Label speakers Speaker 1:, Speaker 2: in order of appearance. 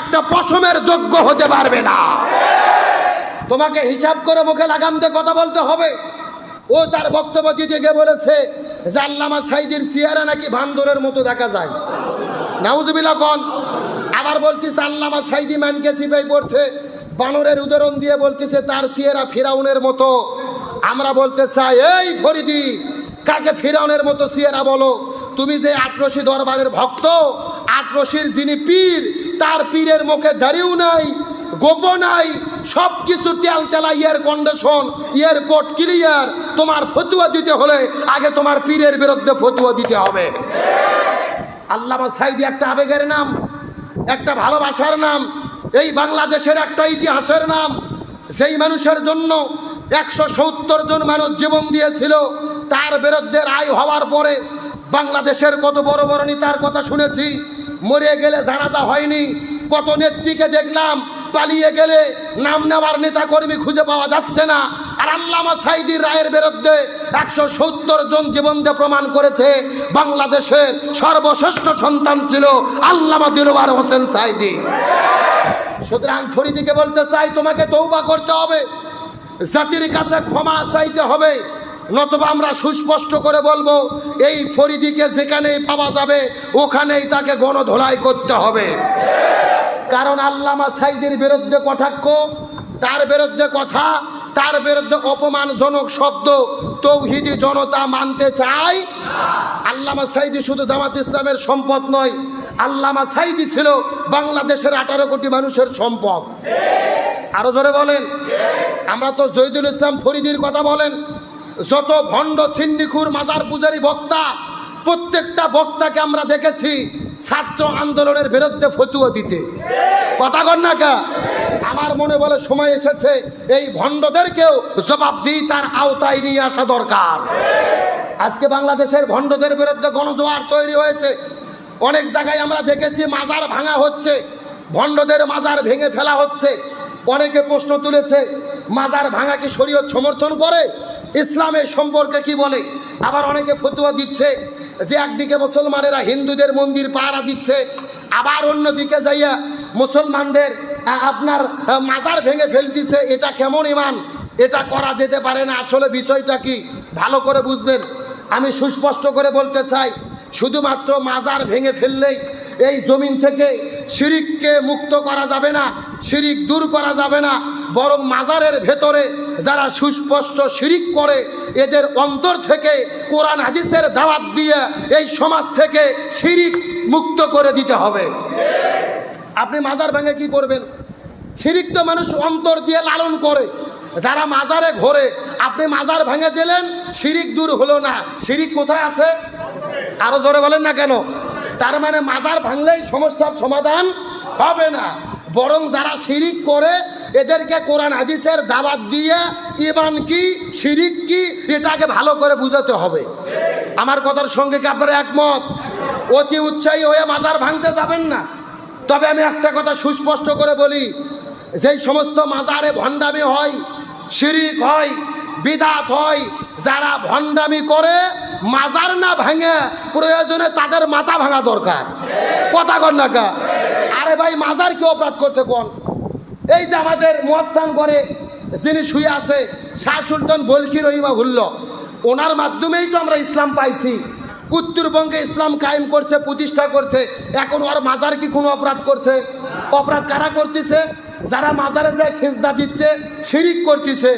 Speaker 1: একটা পশমের যোগ্য হতে পারবে না। তোমাকে হিসাব করে মুখে লাগামতে কথা বলতে হবে। ও তার বক্তব্য দিতে গিয়ে বলেছে যে আল্লামা সাইদির চেহারা নাকি ভান্দরের মতো দেখা যায়। নাউজুবিল্লা কন। আবার বলতেছে আল্লামা সাইদি ম্যানকে সিপাই পড়ছে, বানরের উদাহরণ দিয়ে বলতেছে তার চেহারা ফিরাউনের মতো। আমরা বলতে চাই, এই ফরিদি, কাকে ফিরাউনের মতো চেহারা বলো? তুমি যে আটরশি দরবারের ভক্ত আটরশির যিনি পীর, তার পীরের মুখে দাঁড়িয়েও নাই গোপো নাই সব কিছু তেল তেলা ইয়ার কন্ডিশন এয়ারপোর্ট ক্লিয়ার তোমার ফতুয়া দিতে হলে আগে তোমার পীরের বিরুদ্ধে ফতুয়া দিতে হবে। আল্লামা সাইদি একটা আবেগের নাম, একটা ভালোবাসার নাম, এই বাংলাদেশের একটা ইতিহাসের নাম। যেই মানুষের জন্য একশো সত্তর জন মানুষ জীবন দিয়েছিল, তার বিরুদ্ধে রায় হওয়ার পরে বাংলাদেশের কত বড় বড় নেতার কথা শুনেছি মরে গেলে জানাজা হয়নি। কত নেত্রীকে দেখলাম পালিয়ে গেলে নাম নেওয়ার নেতা কর্মী খুঁজে পাওয়া যাচ্ছে না। আর আল্লামা সাইদির রায়ের বিরুদ্ধে একশো সত্তর জন জীবন দিয়ে প্রমাণ করেছে। বাংলাদেশের সর্বশ্রেষ্ঠ সন্তান ছিল আল্লামা দিলওয়ার হোসেন সাইদি। সুতরাং ফরিদিকে বলতে চাই, তোমাকে তৌবা করতে হবে। জাতির কাছে ক্ষমা চাইতে হবে। নতুবা আমরা সুস্পষ্ট করে বলব, এই ফরিদিকে যেখানেই পাওয়া যাবে, ওখানেই তাকে গণধোলাই করতে হবে। কারণ আল্লামা সাইদের বিরুদ্ধে কটাক্ষ, তার বিরুদ্ধে কথা, তার বিরুদ্ধে অপমানজনক শব্দ, তৌহিদি জনতা মানতে চায় আল্লামা সাইদি শুধু জামাত ইসলামের সম্পদ নয়, আল্লামা সাইদি ছিল বাংলাদেশের আঠারো কোটি মানুষের সম্পদ। আরও জোরে বলেন। আমরা তো জহিদুল ইসলাম ফরিদির কথা বলেন যত ভণ্ড সিন্নিখুর মাজার পূজারী বক্তা, প্রত্যেকটা বক্তাকে আমরা দেখেছি ছাত্র আন্দোলনের বিরুদ্ধে ফতুয়া দিতে। কথা কর না কা আমার মনে বলে সময় এসেছে, এই ভণ্ডদেরকেও জবাবদিহি তার আওতায় নিয়ে আসা দরকার। আজকে বাংলাদেশের ভণ্ডদের বিরুদ্ধে গণজোয়ার তৈরি হয়েছে। অনেক জায়গায় আমরা দেখেছি মাজার ভাঙা হচ্ছে, ভণ্ডদের মাজার ভেঙে ফেলা হচ্ছে। অনেকে প্রশ্ন তুলেছে, মাজার ভাঙা কি শরীয়ত সমর্থন করে? ইসলামের সম্পর্কে কি বলে? আবার অনেকে ফতুয়া দিচ্ছে যে একদিকে মুসলমানেরা হিন্দুদের মন্দির পাহারা দিচ্ছে, আবার অন্যদিকে যাইয়া মুসলমানদের আপনার মাজার ভেঙে ফেলতেছে। এটা কেমন ইমান? এটা করা যেতে পারে না। আসলে বিষয়টা কি? ভালো করে বুঝবেন। আমি সুস্পষ্ট করে বলতে চাই, শুধুমাত্র মাজার ভেঙে ফেললেই এই জমিন থেকে শিরিককে মুক্ত করা যাবে না, শিরিক দূর করা যাবে না। বরং মাজারের ভেতরে যারা সুস্পষ্ট শিরিক করে, এদের অন্তর থেকে কোরআন হাদিসের দাওয়াত দিয়ে এই সমাজ থেকে শিরিক মুক্ত করে দিতে হবে। আপনি মাজার ভেঙে কি করবেন? শিরিক তো মানুষ অন্তর দিয়ে লালন করে। যারা মাজারে ঘোরে, আপনি মাজার ভেঙে দিলেন, শিরিক দূর হলো না। শিরিক কোথায় আছে? আরও জোরে বলেন না কেন? তার মানে মাজার ভাঙলেই সমস্যার সমাধান হবে না। বরং যারা শিরিক করে এদেরকে কোরআন হাদিসের দাবাত দিয়ে ইমান কি, শিরিক কি, এটাকে ভালো করে বুঝাতে হবে। আমার কথার সঙ্গে কি আপনারা একমত? অতি উৎসাহী হয়ে মাজার ভাঙতে যাবেন না। তবে আমি একটা কথা সুস্পষ্ট করে বলি, যেই সমস্ত মাজারে ভণ্ডামি হয়, শিরিক হয়, বিদাত হয়, যারা ভণ্ডামি করে, মাজার না ভাঙে, প্রয়োজনে তাদের মাথা ভাঙা দরকার। কথা কর আরে ভাই, মাজার কি অপরাধ করছে কোন? এই যে আমাদের মস্তান করে যিনি শুয়ে আছে, শাহ সুলতান বলকি রহিমা হুল্ল ওনার মাধ্যমেই তো আমরা ইসলাম পাইছি। উত্তরবঙ্গে ইসলাম কায়েম করছে, প্রতিষ্ঠা করছে, এখন ওর মাজার কি কোনো অপরাধ করছে? অপরাধ কারা করতেছে? যারা মাজারে যায় সেজদা দিচ্ছে, শিরিক করতেছে।